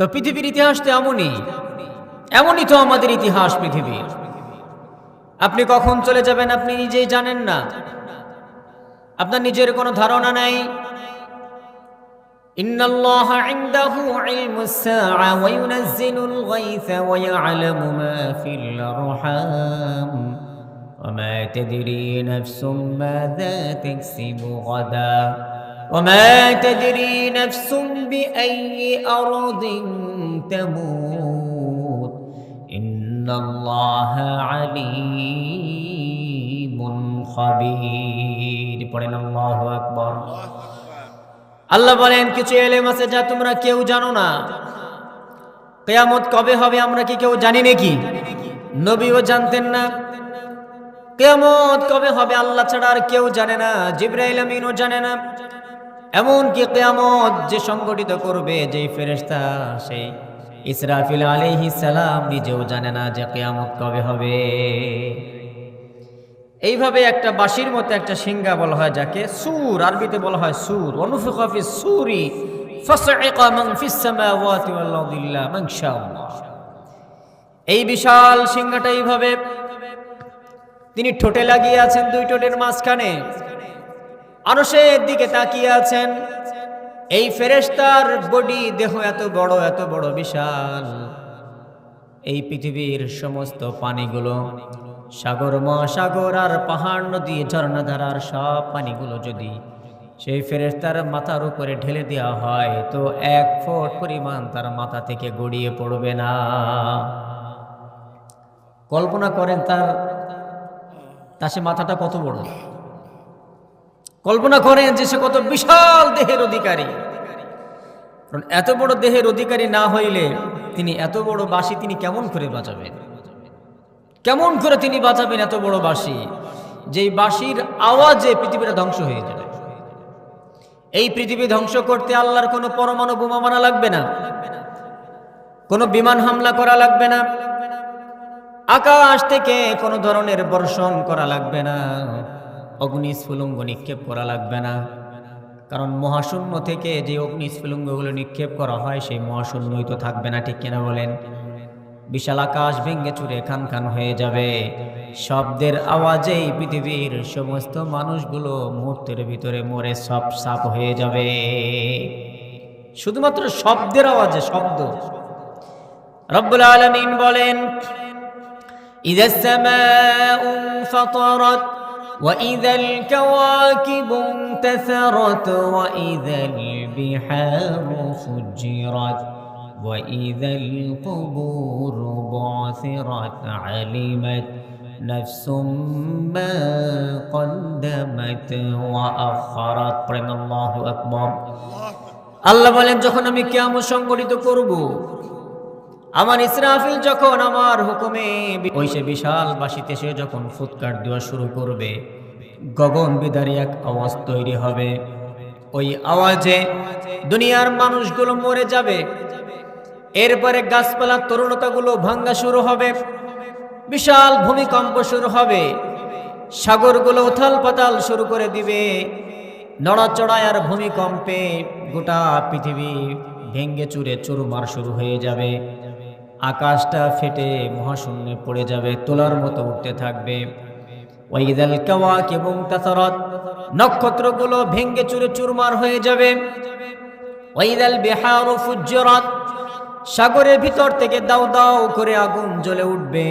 তো পৃথিবীর ইতিহাস তো এমনই এমনই তো আমাদের ইতিহাস পৃথিবীর আপনি কখন চলে যাবেন আপনি নিজেই জানেন না আপনার নিজের কোনো ধারণা নাই إن الله عنده علم الساعة وينزل الغيث ويعلم ما في الأرحام وما تدري نفس ماذا تكسب غدا وما تدري نفس بأي أرض تموت إن الله عليم خبير পড়েন الله أكبر আল্লাহ বলেন কিছু এলেম আছে যা তোমরা কেউ জানো না কেয়ামত কবে হবে আমরা কি কেউ জানি নাকি নবীও জানতেন না কেয়ামত কবে হবে আল্লাহ ছাড়া আর কেউ জানে না জিব্রাইল আমিনও জানে না এমন কি কেয়ামত যে সংগঠিত করবে, যেই ফেরেশতা, সেই ইসরাফিল আলাইহিস সালাম নিজেও জানে না যে কেয়ামত কবে হবে। এইভাবে একটা বাঁশির মতো একটা সিঙ্গা বলা হয়, যাকে সুর, আরবিতে বলা হয় সুর। অনুফিকাফি সুরি এই বিশাল সিংহাটা এইভাবে তিনি ঠোঁটে লাগিয়ে আছেন দুই ঠোঁটের মাঝখানে। আরশের দিকে তাকিয়ে আছেন। এই ফেরেশতার বডি দেহ এত বড় এত বড়, বিশাল। এই পৃথিবীর সমস্ত পানিগুলো সাগর, মহাসাগর আর পাহাড়, নদী ঝর্ণাধারার সব পানিগুলো যদি সেই ফেরেশতার মাথার উপরে ঢেলে দেওয়া হয়, তো এক ফুট পরিমাণ তার মাথা থেকে গড়িয়ে পড়বে না। কল্পনা করেন তার, তা সে মাথাটা কত বড়? কল্পনা করেন যে সে কত বিশাল দেহের অধিকারী। কারণ এত বড় দেহের অধিকারী না হইলে তিনি এত বড় বাঁশি তিনি কেমন করে বাঁচাবেন কেমন করে তিনি বাঁচাবেন এত বড় বাঁশি? যেই বাঁশির আওয়াজে পৃথিবীটা ধ্বংস হয়ে যাবে। এই পৃথিবী ধ্বংস করতে আল্লাহর কোনো পরমাণু বোমা মারা লাগবে না। কোনো বিমান হামলা করা লাগবে না। আকাশ থেকে কোনো ধরনের বর্ষণ করা লাগবে না। অগ্নিস্ফুলঙ্গ নিক্ষেপ করা লাগবে না। কারণ মহাশূন্য থেকে যে অগ্নিস্ফুলঙ্গগুলো নিক্ষেপ করা হয়, সেই মহাশূন্যই তো থাকবে না, ঠিক কেনা বলেন? বিশাল আকাশ ভেঙে চুরে খান খান হয়ে যাবে। শব্দের আওয়াজেই পৃথিবীর সমস্ত মানুষগুলো মুহূর্তের ভিতরে মরে সব সাপ হয়ে যাবে। শুধুমাত্র শব্দের আওয়াজে শব্দ। রব্বুল আলমিন বলেন ইদাসমা انفطرت وإذا الكواكب انتثرت وإذا البحار فجرت وإذا القبور بعثرت علمت نفس ما قدمت وأخرت প্রেম الله أكبر আল্লাহ বলেন যখন আমি কিয়ামত সংগঠিত করব আমার ইসরাফিল যখন আমার হুকুমে ওই সে বিশাল বাসিতে সে যখন ফুৎকার দেওয়া শুরু করবে, গগন বিদারী এক আওয়াজ তৈরি হবে। ওই আওয়াজে দুনিয়ার মানুষগুলো মরে যাবে। এরপরে গাছপালা তরুণতাগুলো ভাঙ্গা শুরু হবে। বিশাল ভূমিকম্প শুরু হবে। সাগরগুলো উথাল পাতাল শুরু করে দিবে। নড়াচড়ায় আর ভূমিকম্পে গোটা পৃথিবী ভেঙ্গে চুরে চুরমার শুরু হয়ে যাবে। আকাশটা ফেটে মহাশূন্যে পড়ে যাবে, তোলার মতো উঠতে থাকবে। ওয়াইদাল কাওয়াক এবং তাসারাত নক্ষত্রগুলো ভেঙ্গে চুরে চুরমার হয়ে যাবে। ওয়াইদাল বিহার ফুজ্জরাত, সাগরের ভিতর থেকে দাও দাও করে আগুন জ্বলে উঠবে।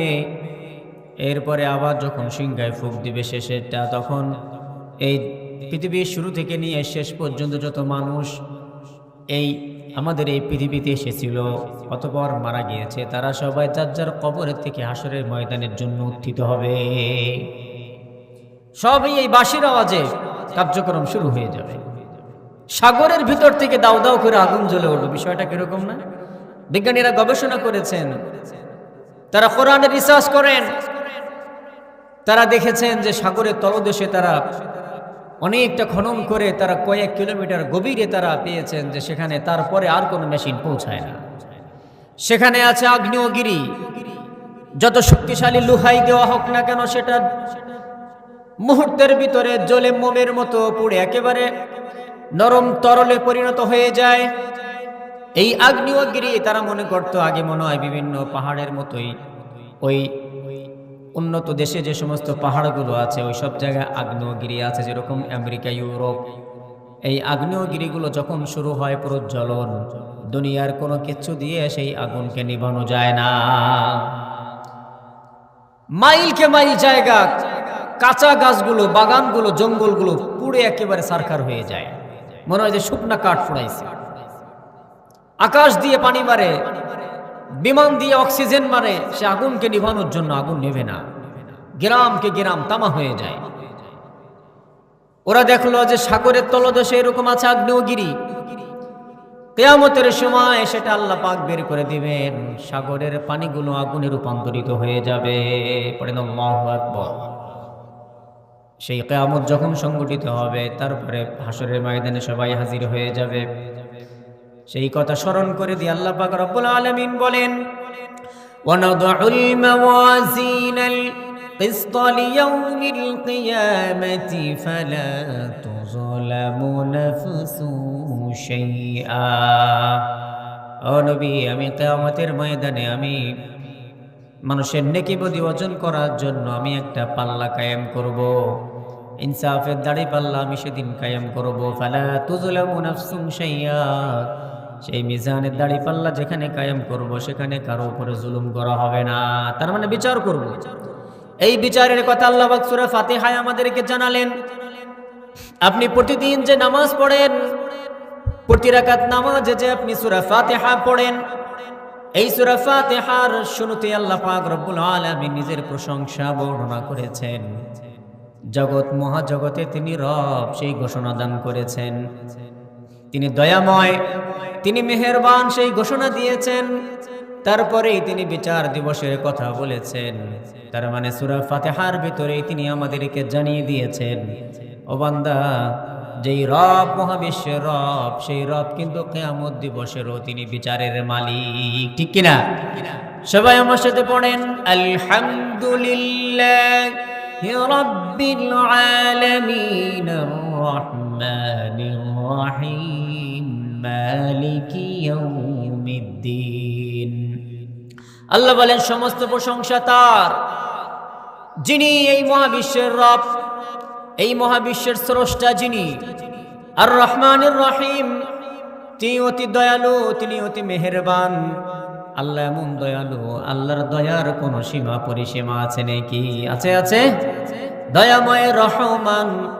এরপরে আবার যখন সিংহায় ফুক দিবে শেষেরটা, তখন এই পৃথিবীর শুরু থেকে নিয়ে শেষ পর্যন্ত যত মানুষ এই আমাদের এই পৃথিবীতে এসেছিল, অতপর মারা গিয়েছে। তারা সবাই যার যার কবরের থেকে হাসরের ময়দানের জন্য উত্থিত হবে। সবই এই বাঁশির আওয়াজে কার্যক্রম শুরু হয়ে যাবে। সাগরের ভিতর থেকে দাও দাও করে আগুন জ্বলে উঠবে বিষয়টা কীরকম না? বিজ্ঞানীরা গবেষণা করেছেন, তারা কোরআনের রিসার্চ করেন, তারা দেখেছেন যে সাগরের তলদেশে তারা অনেকটা খনন করে তারা কয়েক কিলোমিটার গভীরে তারা পেয়েছেন যে সেখানে তারপরে আর কোনো মেশিন পৌঁছায় না। সেখানে আছে আগ্নেয়গিরি। যত শক্তিশালী লুহাই দেওয়া হোক না কেন সেটা মুহূর্তের ভিতরে জলে মোমের মতো পুড়ে একেবারে নরম তরলে পরিণত হয়ে যায়। এই আগ্নেয়গিরি তারা মনে করতো আগে মনে হয় বিভিন্ন পাহাড়ের মতোই ওই উন্নত দেশে যে সমস্ত পাহাড়গুলো আছে, ওই সব জায়গায় আগ্নেয়গিরি আছে, যেরকম আমেরিকা, ইউরোপ। এই আগ্নেয়গিরিগুলো যখন শুরু হয় প্রজ্বলন, দুনিয়ার কোনো কিছু দিয়ে সেই আগুনকে নিভানো যায় না। মাইলকে মাইল জায়গা, কাঁচা গাছগুলো, বাগানগুলো, জঙ্গলগুলো পুড়ে একেবারে সারখার হয়ে যায়। মনে হয় যে শুকনা কাঠ ফুড়াইছে আকাশ দিয়ে পানি মারে বিমান দিয়ে অক্সিজেন মারে, সে আগুনকে নিভানোর জন্য আগুন নেবে না। গ্রামকে গ্রাম তামা হয়ে যায়। ওরা দেখল যে সাগরের তলদেশে এরকম আছে আগ্নেয়গিরি। কেয়ামতের সময় সেটা আল্লাহ পাক বের করে দিবেন। সাগরের পানিগুলো আগুনে রূপান্তরিত হয়ে যাবে। সেই কেয়ামত যখন সংগঠিত হবে, তারপরে হাসরের ময়দানে সবাই হাজির হয়ে যাবে। সেই কথা স্মরণ করে দিয়ে আল্লাহ পাক রব্বুল আলামিন বলেন ونضع الموازين القسط ليوم القيامة فلا تظلم نفس شيئا ও নবী আমি কিয়ামতের ময়দানে আমি মানুষের নেকি বদি অর্জন করার জন্য আমি একটা পাল্লা কায়েম করব ইনসাফের দাড়ি পাল্লা আমি সেদিন কায়েম করব ফালা তুজলামু নাফসুন শাইয়া সেই মিজানের দাড়ি পাল্লা যেখানে কায়েম করব, সেখানে কারও উপরে জুলুম করা হবে না। তার মানে বিচার করব। এই বিচারের কথা আল্লাহ পাক সূরা ফাতিহায় আমাদেরকে জানালেন। আপনি প্রতিদিন যে নামাজ পড়েন, প্রতি রাকাত নামাজে যে আপনি সূরা ফাতিহা পড়েন, এই সূরা ফাতিহার শুরুতে আল্লাহ পাক রব্বুল আলামিন নিজের প্রশংসা বর্ণনা করেছেন। জগৎ মহাজগতে তিনি রব, সেই ঘোষণা দান করেছেন। তিনি দয়াময়, তিনি মেহেরবান সেই ঘোষণা দিয়েছেন। তারপরেই তিনি বিচার দিবসের কথা বলেছেন। তার মানে সুরা ফাতেহার ভিতরেই তিনি আমাদেরকে জানিয়ে দিয়েছেন, ও বান্দা, যেই রব, মহাবিশ্বের রব, সেই রব কিন্তু কেয়ামত দিবসেরও তিনি বিচারের মালিক। ঠিক কিনা? সবাই আমার সাথে পড়েন, আলহামদুলিল্লাহ রহিম মালিকি ইয়াউমিদ্দিন। আল্লাহ বলেন, সমস্ত প্রশংসা তার। যিনি এই মহাবিশ্বের রব, এই মহাবিশ্বের স্রষ্টা যিনি আর রহমানুর রহিম, তিনি অতি দয়ালু, তিনি অতি মেহেরবান। আল্লাহ এমন দয়ালু, আল্লাহর দয়ার কোন সীমা পরিসীমা আছে নাকি? আছে আছে। দয়াময় রহমান।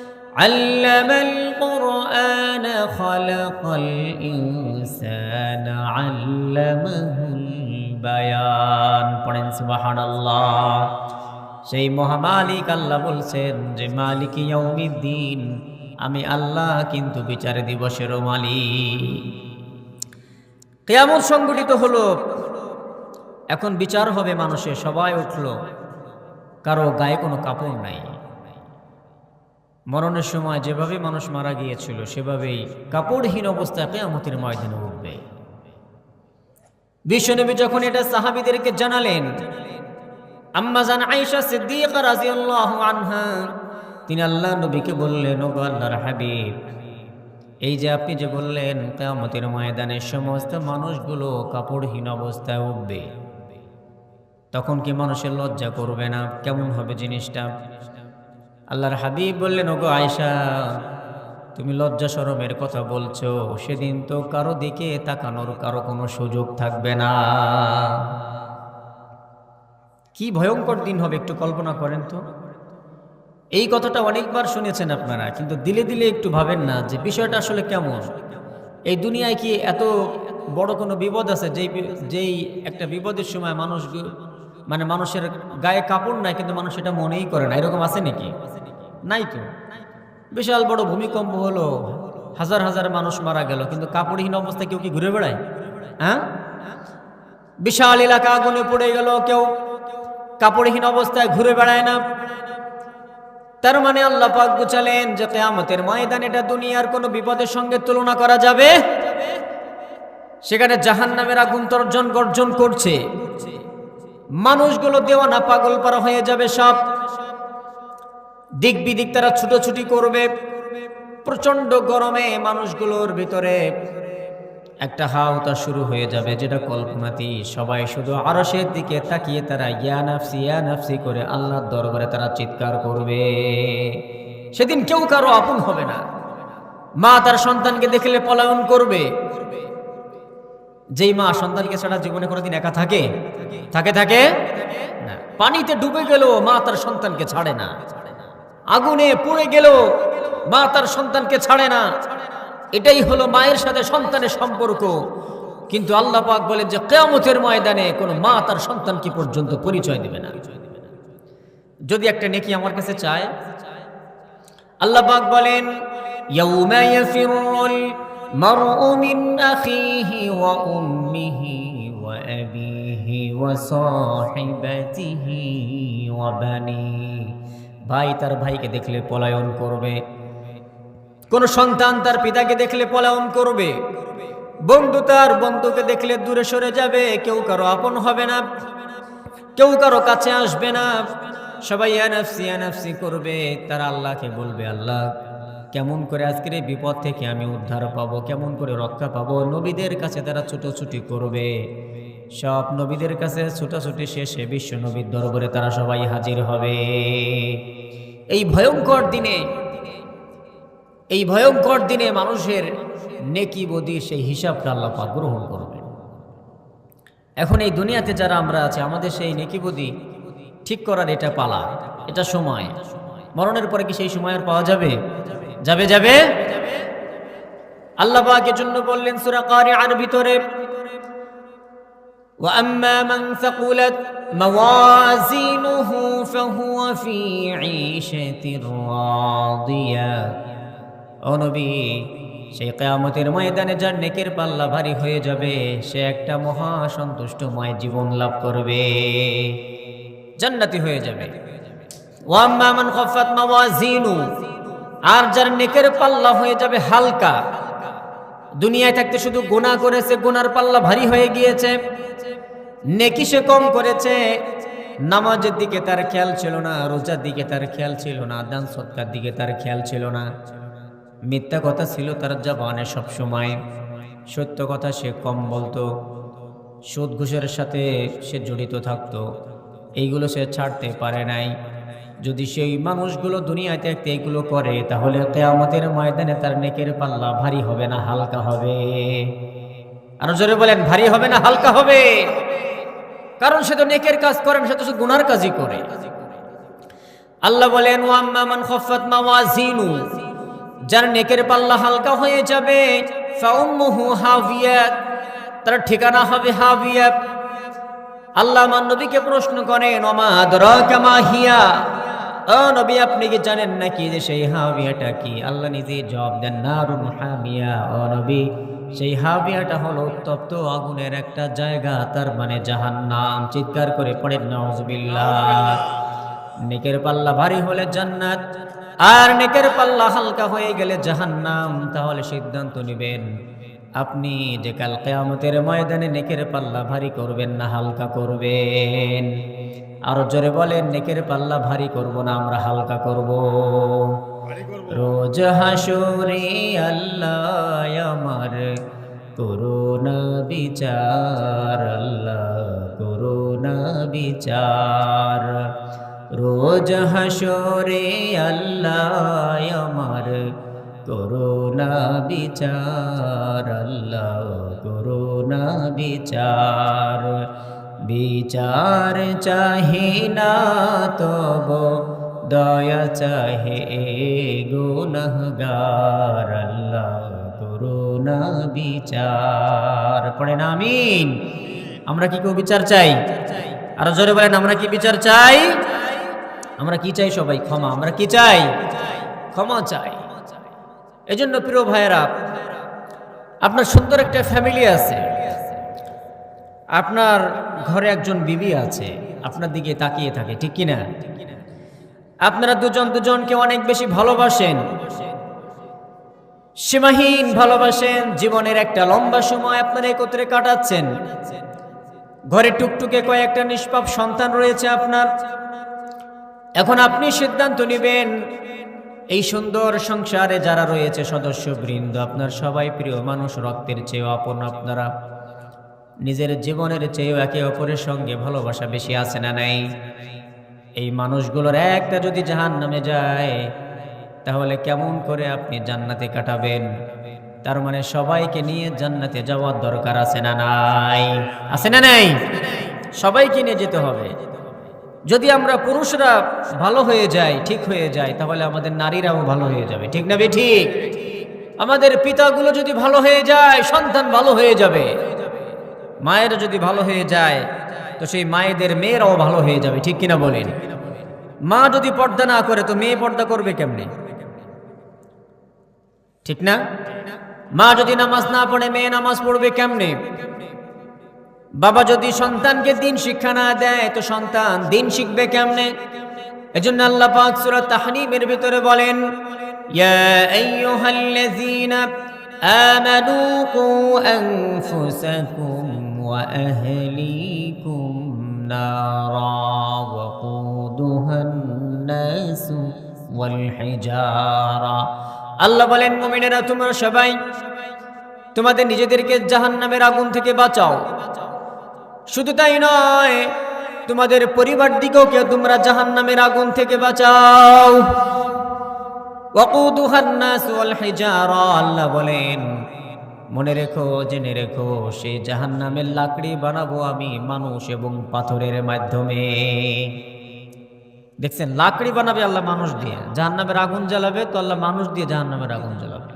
علم القرآن خلق الإنسان علمه البيان পড়েন সুবহানাল্লাহ সেই মহামালিক আল্লাহ বলছেন যে মালিক ইয়াউমিদ্দিন আমি আল্লাহ কিন্তু বিচার দিবসেরও মালিক কেয়ামত সংগঠিত হলো এখন বিচার হবে মানুষের সবাই উঠল কারো গায়ে কোনো কাপড় নাই মরণের সময় যেভাবে মানুষ মারা গিয়েছিল, সেভাবেই কাপড়হীন অবস্থায় কেয়ামতের ময়দানে উঠবে। বিশ্বনবী যখন এটা সাহাবিদেরকে জানালেন, আম্মা জান আয়েশা সিদ্দিকা রাদিয়াল্লাহু আনহা, তিনি আল্লাহ নবীকে বললেন ও আল্লাহর হাবিব, এই যে আপনি যে বললেন, কেয়ামতের ময়দানে সমস্ত মানুষগুলো কাপড়হীন অবস্থায় উঠবে। তখন কি মানুষের লজ্জা করবে না? কেমন হবে জিনিসটা? আল্লাহর হাবিব বললেন, ওগো আয়সা তুমি লজ্জা সরমের কথা বলছো। সেদিন তো কারও দিকে তাকানোর কারও কোনো সুযোগ থাকবে না। কি ভয়ঙ্কর দিন হবে, একটু কল্পনা করেন তো। এই কথাটা অনেকবার শুনেছেন আপনারা, কিন্তু দিলে দিলে একটু ভাবেন না যে বিষয়টা আসলে কেমন। এই দুনিয়ায় কি এত বড় কোনো বিপদ আছে? যেই যেই একটা বিপদের সময় মানুষ মানে মানুষের গায়ে কাপড় নাই, কিন্তু মানুষ এটা মনেই করে না। এরকম আছে নাকি? নাই তো। বিশাল বড় ভূমিকম্প হলো, হাজার হাজার মানুষ মারা গেল, কিন্তু কাপড়হীন অবস্থায় কেউ কি ঘুরে বেড়ায়? হ্যাঁ? বিশাল এলাকা আগুনে পড়ে গেল, কেউ কাপড়হীন অবস্থায় ঘুরে বেড়ায় না। তার মানে আল্লাহ পাক বুঝালেন যে কেয়ামতের ময়দান এটা দুনিয়ার কোনো বিপদের সঙ্গে তুলনা করা যাবে। সেখানে জাহান নামের আগুন তর্জন গর্জন করছে। মানুষগুলো দেওয়ানা পাগল পারা হয়ে যাবে সব। দিক বিদিক তারা ছুটোছুটি করবে। প্রচণ্ড গরমে মানুষগুলোর ভিতরে একটা হাওতা শুরু হয়ে যাবে, যেটা কল্পনাতি সবাই শুধু আরশের দিকে তাকিয়ে তারা ইয়া নাফসি ইয়া নাফসি করে আল্লাহর দরবারে তারা চিৎকার করবে। সেদিন কেউ কারও আপন হবে না। মা তার সন্তানকে দেখলে পলায়ন করবে। যেই মা সন্তানকে ছাড়া জীবনে কোনোদিন একা থাকে? থাকে থাকে? পানিতে ডুবে গেল, মা তার সন্তানকে ছাড়ে না। আগুনে পুড়ে গেল, মা তার সন্তানকে ছাড়ে না। এটাই হলো মায়ের সাথে সন্তানের সম্পর্ক। কিন্তু আল্লাহ পাক বলেন যে, কেয়ামতের ময়দানে কোনো মা তার সন্তানকে পর্যন্ত পরিচয় দেবে না। যদি একটা নেকি আমার কাছে চায়, আল্লাহ পাক বলেন, ইয়াউমা ইয়াফিরুল المرء من أخيه وأمه وأبيه وصاحبته وبنيه ভাই তার ভাইকে দেখলে পলায়ন করবে কোন সন্তান তার পিতাকে দেখলে পলায়ন করবে বন্ধু তার বন্ধুকে দেখলে দূরে সরে যাবে কেউ কারো আপন হবে না কেউ কারো কাছে আসবে না সবাই আনাফসি আনাফসি করবে তারা আল্লাহকে বলবে আল্লাহ কেমন করে আজকের এই বিপদ থেকে আমি উদ্ধার পাবো? কেমন করে রক্ষা পাবো? নবীদের কাছে তারা ছুটোছুটি করবে। সব নবীদের কাছে ছুটাছুটি শেষে বিশ্ব নবীর দরবারে তারা সবাই হাজির হবে। এই ভয়ঙ্কর দিনে, এই ভয়ঙ্কর দিনে মানুষের নেকি বদি সেই হিসাবটা আল্লাহ পাক গ্রহণ করবেন এখন এই দুনিয়াতে যারা আমরা আছি, আমাদের সেই নেকি বদি ঠিক করার এটা পালা, এটা সময়। মরণের পরে কি সেই সময় আর পাওয়া যাবে? যাবে যাবে আল্লাহ পাকের জন্য বললেন সূরা কারিআর ভিতরে وأما من ثقلت موازينه فهو في عيشة راضية ও নবী সেই কেয়ামতের ময়দানে যার নেকের পাল্লা ভারী হয়ে যাবে সে একটা মহা সন্তুষ্টময় জীবন লাভ করবে জান্নাতি হয়ে যাবে ওয়াম্মা মান খাফাত মাওয়াজিনু আর যার নেকের পাল্লা হয়ে যাবে হালকা। দুনিয়ায় থাকতে শুধু গোনা করেছে, গোনার পাল্লা ভারী হয়ে গিয়েছে। নেকি সে কম করেছে। নামাজের দিকে তার খেয়াল ছিল না, রোজার দিকে তার খেয়াল ছিল না, দান সৎকার দিকে তার খেয়াল ছিল না। মিথ্যা কথা ছিল তার জবানে সব সময় সত্য কথা সে কম বলতো। সুদ ঘুষের সাথে সে জড়িত থাকতো। এইগুলো সে ছাড়তে পারে নাই। যদি সেই মানুষগুলো দুনিয়াতে একটা এগুলো করে, তাহলে কেয়ামতের ময়দানে তার নেকের পাল্লা ভারী হবে না, হালকা হবে। আরও জোরে বলেন, ভারী হবে না, হালকা হবে? কারণ সে তো নেকের কাজ করেন সে তো গুনার কাজই করে। আল্লাহ বলেন ওয়াম্মা মান খাফাত মাওয়াজিনু যার নেকের পাল্লা হালকা হয়ে যাবে, ফাউম্মুহু হাবিয়া তার ঠিকানা হবে হাবিয়া আল্লাহ আমার নবীকে প্রশ্ন করেন ওমা আদরাকা মা হিয়া? ও নবী, আপনি কি জানেন নাকি যে সেই হাবিয়াটা কি? আল্লাহ নিজে জবাব দেন নারুন হামিয়া। ও নবী, সেই হাবিয়াটা হলো উত্তপ্ত আগুনের একটা জায়গা, তার মানে জাহান্নাম। চিৎকার করে পড়েন নাউজুবিল্লাহ নেকের পাল্লা ভারী হলে জান্নাত, আর নেকের পাল্লা হালকা হয়ে গেলে জাহান্নাম। তাহলে সিদ্ধান্ত নেবেন। আপনি যে কাল কেয়ামতের ময়দানে নেকের পাল্লা ভারী করবেন না, হালকা করবেন। আরও জোরে বলেন, নেকের পাল্লা ভারী করব না, আমরা হালকা করব। রোজ হাসুরে আল্লাহ আমার করোনা বিচার, আল্লাহ করোনা বিচার। রোজ হাসরে আল্লাহ আমার করোনা বিচার, আল্লাহ করোনা বিচার। বিচার চাহি না তব, দয়া চাহে গুনহগার, আল্লাহ করোনা বিচার। পড়ে না আমিন? আমরা কি কেউ বিচার চাই? আরও জোরে বলেন, আমরা কি বিচার চাই? আমরা কি চাই সবাই? ক্ষমা। আমরা কি চাই? ক্ষমা চাই। এজন্য প্রিয় ভাইয়েরা, আপনার সুন্দর একটা ফ্যামিলি আছে। আপনার ঘরে একজন বিবি আছে, আপনার দিকে তাকিয়ে থাকে, ঠিক কিনা? আপনারা দুজন দুজনকে অনেক বেশি ভালোবাসেন, সীমাহীন ভালোবাসেন, জীবনের একটা লম্বা সময় আপনারা একত্রে কাটাচ্ছেন। ঘরে টুকটুকে কয়েকটা নিষ্পাপ সন্তান রয়েছে আপনার। এখন আপনি সিদ্ধান্ত নেবেন এই সুন্দর সংসারে যারা রয়েছে সদস্য বৃন্দ আপনার সবাই প্রিয় মানুষ, রক্তের চেয়েও আপন আপনারা। নিজের জীবনের চেয়েও একে অপরের সঙ্গে ভালোবাসা বেশি আছে না নাই? এই মানুষগুলোর একটা যদি জাহান নামে যায়, তাহলে কেমন করে আপনি জান্নাতে কাটাবেন? তার মানে সবাইকে নিয়ে জান্নাতে যাওয়ার দরকার আছে না নাই? আছে না নাই? সবাইকে নিয়ে যেতে হবে। যদি আমরা পুরুষরা ভালো হয়ে যাই, ঠিক হয়ে যায় তাহলে আমাদের নারীরাও ভালো হয়ে যাবে, ঠিক না বে ঠিক আমাদের পিতাগুলো যদি ভালো হয়ে যায়, সন্তান ভালো হয়ে যাবে। মায়েরা যদি ভালো হয়ে যায়, তো সেই মায়েদের মেয়েরাও ভালো হয়ে যাবে, ঠিক কিনা বলেন? মা যদি পর্দা না করে, তো মেয়ে পর্দা করবে কেমনে? ঠিক না? মা যদি নামাজ না পড়ে, মেয়ে নামাজ পড়বে কেমনে? বাবা যদি সন্তানকে দিন শিক্ষা না দেয়, তো সন্তান দিন শিখবে কেমনে? এজন্য আল্লাহ পাক সূরা তাহরিমের ভিতরে বলেন, ইয়া আইয়ুহাল্লাযীনা আমানু কু আনফুসাকুম ওয়া আহলিকুম নারা ওয়া কুদুহান নাসু ওয়াল হিজারা। আল্লাহ বলেন, মুমিনেরা তোমরা সবাই তোমাদের নিজেদেরকে জাহান্নামের আগুন থেকে বাঁচাও। শুধু তাই নয়, তোমাদের পরিবার দিকেওকে তোমরা জাহান্নামের আগুন থেকে বাঁচাও। আল্লাহ বলেন, মনে রেখো, জেনে রেখো সেই জাহান্নামের লাকড়ি বানাবো আমি মানুষ এবং পাথরের মাধ্যমে। দেখছেন, লাকড়ি বানাবে আল্লাহ মানুষ দিয়ে, জাহান্নামের আগুন জ্বালাবে তো আল্লাহ মানুষ দিয়ে জাহান্নামের আগুন জ্বালাবে।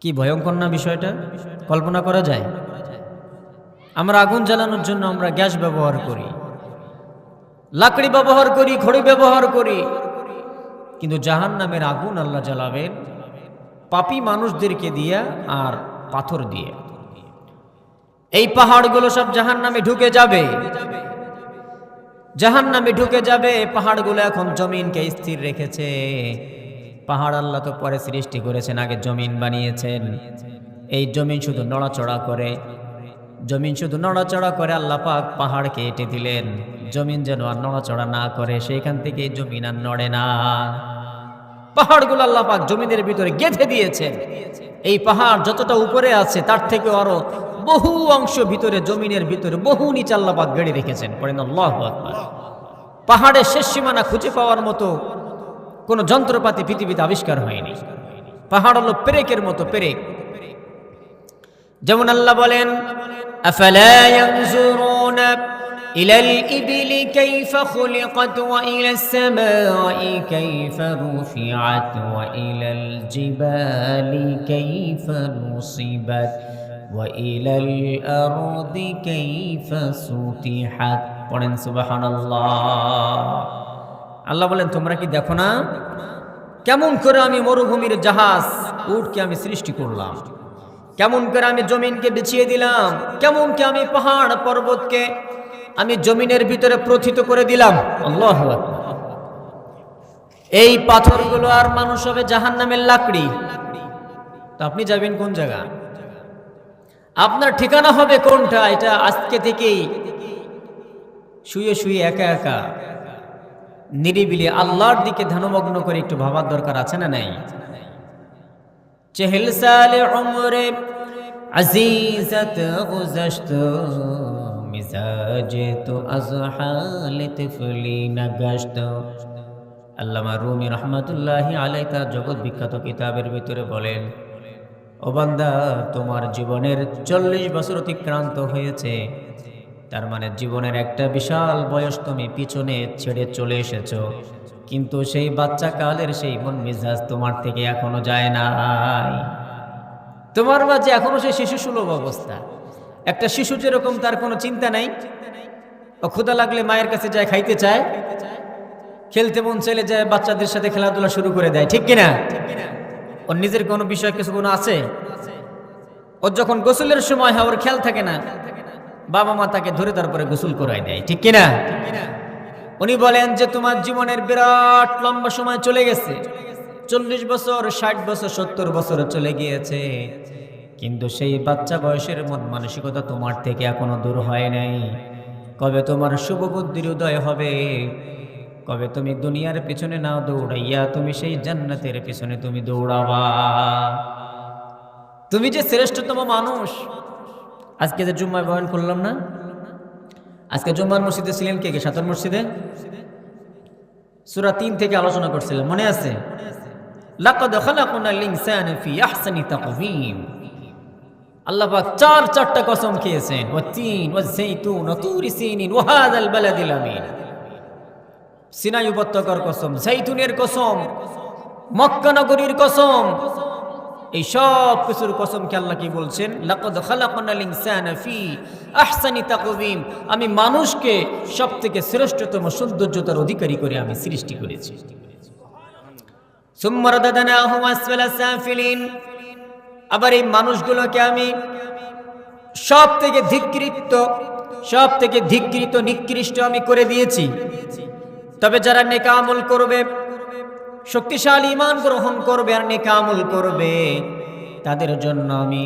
কি ভয়ঙ্কর না বিষয়টা? কল্পনা করা যায়? আমরা আগুন জ্বালানোর জন্য আমরা গ্যাস ব্যবহার করি। লাকড়ি ব্যবহার করি খড়ি ব্যবহার করি। কিন্তু জাহান নামের আগুন আল্লাহ জ্বালাবেন পাপি মানুষদেরকে দিয়া আর পাথর দিয়ে। এই পাহাড়গুলো সব জাহান নামে ঢুকে যাবে। জাহান নামে ঢুকে যাবে, পাহাড়গুলো এখন জমিনকে স্থির রেখেছে। পাহাড় আল্লাহ তো পরে সৃষ্টি করেছেন, আগে জমিন বানিয়েছেন। এই জমিন শুধু নড়াচড়া করে। জমিন শুধু নড়াচড়া করে আল্লাহ পাক পাহাড়কে এঁটে দিলেন। জমিন যেন আর নড়াচড়া না করে, সেইখান থেকে জমিন আর নড়ে না। পাহাড়গুলো আল্লাহ পাক জমিনের ভিতরে গেঁথে দিয়েছেন। এই পাহাড় যতটা উপরে আছে, তার থেকে আরও বহু অংশ ভিতরে জমিনের ভিতরে বহু নিচে আল্লাহ পাক গেড়ে রেখেছেন। আকবার। পাহাড়ের শেষ সীমানা খুঁজে পাওয়ার মতো কোনো যন্ত্রপাতি পৃথিবীতে আবিষ্কার হয়নি। পাহাড় হলো পেরেকের মতো পেরেক। যেমন আল্লাহ বলেন أفلا ينظرون إلى الإبل كيف خلقت وإلى السماء كيف رفعت وإلى الجبال كيف نصبت وإلى الأرض كيف سطحت পড়েন সুবাহান আল্লাহ বলেন তোমরা কি দেখো না কেমন করে আমি মরুভূমির জাহাজ উটকে আমি সৃষ্টি করলাম কেমন করে আমি জমিনকে বিছিয়ে দিলাম? কেমন কি আমি পাহাড় পর্বতকে আমি জমিনের ভিতরে প্রথিত করে দিলাম? আল্লাহ এই পাথরগুলো আর মানুষ হবে জাহান নামের লাকড়ি। তো আপনি যাবেন কোন জায়গা? আপনার ঠিকানা হবে কোনটা? এটা আজকে থেকেই। শুয়ে শুয়ে একা একা। নিরিবিলি আল্লাহর দিকে ধ্যানমগ্ন করে একটু ভাবার দরকার আছে না নাই? চেহেল সালে অমরে عزیزت گذشت مزاج تو از حال طفلی نگشت আল্লামা রুমি রহমতুল্লাহ আলাই তার জগৎ বিখ্যাত কিতাবের ভিতরে বলেন ও বান্দা তোমার জীবনের চল্লিশ বছর অতিক্রান্ত হয়েছে তার মানে জীবনের একটা বিশাল বয়স তুমি পিছনে ছেড়ে চলে এসেছো কিন্তু সেই বাচ্চা কালের সেই মন মেজাজ তোমার থেকে এখনো যায় নাই তোমার মাঝে এখনও সেই শিশু সুলভ অবস্থা। একটা শিশু যেরকম তার কোনো চিন্তা নাই, ও ক্ষুদা লাগলে মায়ের কাছে যায়, খাইতে চায়। খেলতে মন চলে যায়, বাচ্চাদের সাথে খেলাধুলা শুরু করে দেয়, ঠিক কিনা? ওর নিজের কোনো বিষয়, কিছু কোনো আছে? ওর যখন গোসলের সময় হয়, ওর খেয়াল থাকে না। বাবা মা তাকে ধরে তারপরে গোসল করাই দেয়, ঠিক কিনা? উনি বলেন যে, তোমার জীবনের বিরাট লম্বা সময় চলে গেছে। চল্লিশ বছর, ষাট বছর, সত্তর বছর চলে গিয়েছে। কিন্তু সেই বাচ্চা বয়সের মন মানসিকতা তোমার থেকে এখনও দূর হয় নাই। কবে তোমার শুভ বুদ্ধির উদয় হবে? কবে তুমি দুনিয়ার পিছনে না দৌড়াইয়া তুমি সেই জান্নাতের পিছনে তুমি দৌড়াবা? তুমি যে শ্রেষ্ঠতম মানুষ, আজকে যে জুম্মায় বয়ান করলাম না? আজকে জুম্মার মসজিদে ছিলেন কে কে? সাতর মসজিদে? সুরা তিন থেকে আলোচনা করছিলেন মনে আছে? লাকাদ খালাকনাল ইনসানা ফি আহসানি তাকওয়িম। আল্লাহ পাক চার চারটা কসম খেয়েছেন। ওয়া তিন, ওয়া যাইতুন, ওয়া তুরি সিনিন, ওয়া হাযাল বালাদিল আমিন। সিনাই উপত্যকার কসম জাইতুনের কসম, মক্কা নগরীর কসম, এই সব কিছুর কসমকে আল্লাহ কি বলছেন? লাকাদ খালাকনাল ইনসানা ফি আহসানি তাকওয়িম। আমি মানুষকে সবথেকে শ্রেষ্ঠতম সৌন্দর্যতার অধিকারী করে আমি সৃষ্টি করেছি। আবার এই মানুষগুলোকে আমি সব থেকে ধিকৃত সব থেকে ধিকৃত, নিকৃষ্ট আমি করে দিয়েছি। তবে যারা নেকামল করবে, শক্তিশালী ইমান গ্রহণ করবে আর নেকামল করবে, তাদের জন্য আমি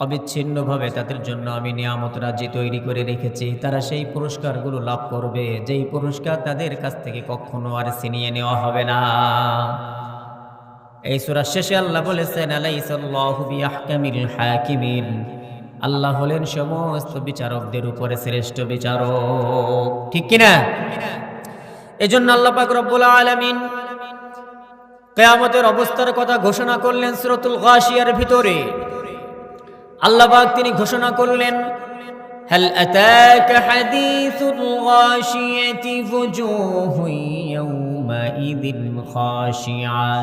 অবিচ্ছিন্নভাবে তাদের জন্য আমি নিয়ামত রাজি তৈরি করে রেখেছি। তারা সেই পুরস্কারগুলো লাভ করবে। যেই পুরস্কার তাদের কাছ থেকে কখনো আর ছিনিয়ে নেওয়া হবে না। এই সূরা শেষে আল্লাহ বলেছেন হাকিমিন। আল্লাহ হলেন সমস্ত বিচারকদের উপরে শ্রেষ্ঠ বিচারক। ঠিক কিনা? এজন্য আল্লাহ পাক রব্বুল আলামিন কিয়ামতের অবস্থার কথা ঘোষণা করলেন সূরাতুল গাশিয়ার ভিতরে। আল্লাহ পাক তিনি ঘোষণা করলেন هل أتاك حديث الغاشية وجوه يومئذ خاشعة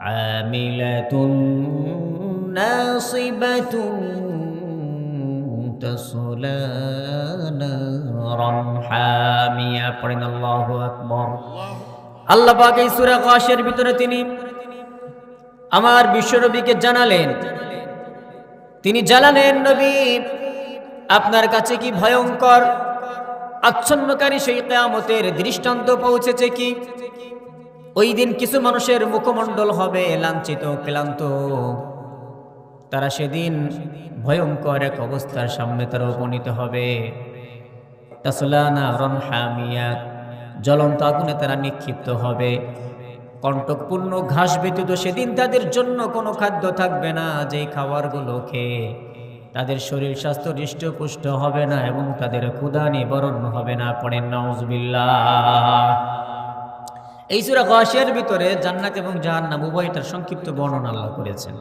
عاملة ناصبة تصلى نارا حامية পড়েন আল্লাহু আকবার আল্লাহ পাক এই সূরা গাশের ভিতরে তিনি আমার বিশ্বনবীকে জানালেন তিনি জানালেন নবী। আপনার কাছে কি ভয়ঙ্কর? আচ্ছন্নকারী সেই কেয়ামতের দৃষ্টান্ত পৌঁছেছে কি? ওই দিন কিছু মানুষের মুখমণ্ডল হবে লাঞ্ছিত, ক্লান্ত। তারা সেদিন ভয়ঙ্কর এক অবস্থার সামনে তারা উপনীত হবে। তাসলানা রন হামিয়া জ্বলন্ত আগুনে তারা নিক্ষিপ্ত হবে। কণ্টকপূর্ণ ঘাস ব্যতীত সেদিন তাদের জন্য কোনো খাদ্য থাকবে না, যেই খাবারগুলো খেয়ে তাদের শরীর স্বাস্থ্য হৃষ্টপুষ্ট হবে না এবং তাদের ক্ষুদা নিবরণ হবে না পড়েন নজবিল্লা এই সুরা গাশের ভিতরে জান্নাত এবং জাহান্নাম উভয়টার সংক্ষিপ্ত বর্ণনা আল্লাহ করেছেন।